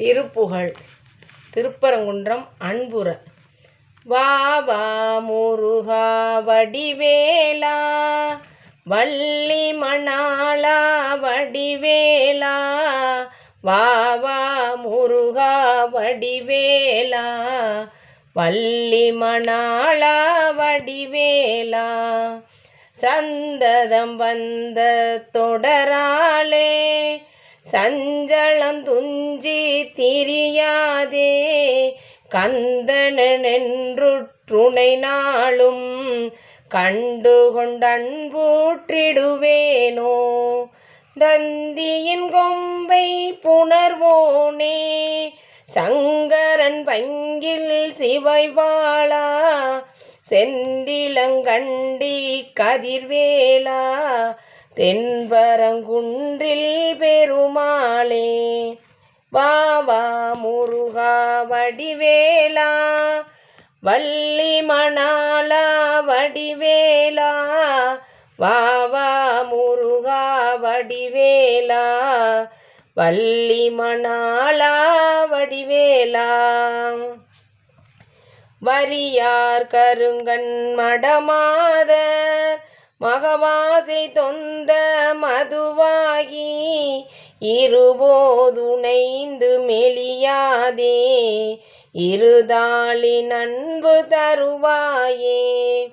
திருப்புகழ் திருப்பரங்குன்றம் அன்புற. வா வா முருகா வடிவேலா. வள்ளி மணாளா வடிவேலா. வா வா முருகா வடிவேலா. வள்ளி மணாளா வடிவேலா. சந்ததம் வந்த தொடராலே சஞ்சலம் துஞ்சி திரியாதே கந்தனென்றுற்றுணை நாளும் கண்டு கொண்டன்பூற்றிடுவேனோ. தந்தியின் கொம்பை புணர்வோனே சங்கரன் பங்கில் சிவைவாளா செந்திலங்கண்டி கதிர்வேலா தென்பரங்குன்றில் பெருமாளே வாவா முருகா வடிவேலா வள்ளி மணாலா வடிவேலா வாவா முருகா வடிவேலா வள்ளி மணாலா வடிவேலா. வரியார் கருங்கண் மடமாத மகவாசை தொந்த மதுவாகி இருபோதுணைந்து மெளியாதே இருதாளின் அன்பு தருவாயே.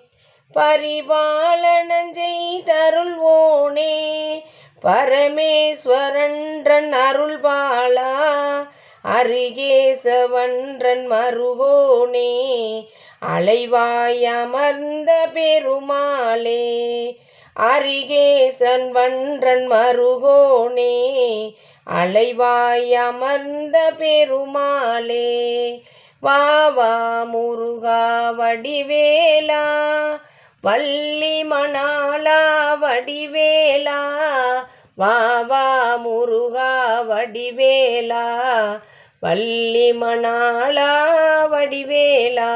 பரிபாலனஞ்சை தருள்வோனே பரமேஸ்வரன்றன் அருள்பாலா அருகேசவன்றன் மருவோனே அலைவாய் அமர்ந்த பெருமாளே அரிகேசன் வன்றன் மருகோனே அலைவாய் அமர்ந்த பெருமாளே வாவா முருகா வடிவேலா வள்ளி மணாலா வடிவேலா வாவா முருகா வடிவேலா பள்ளி மணாளா வடிவேலா.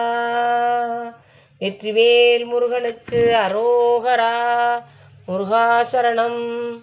வெற்றிவேல் முருகனுக்கு அரோகரா. முருகாசரணம்.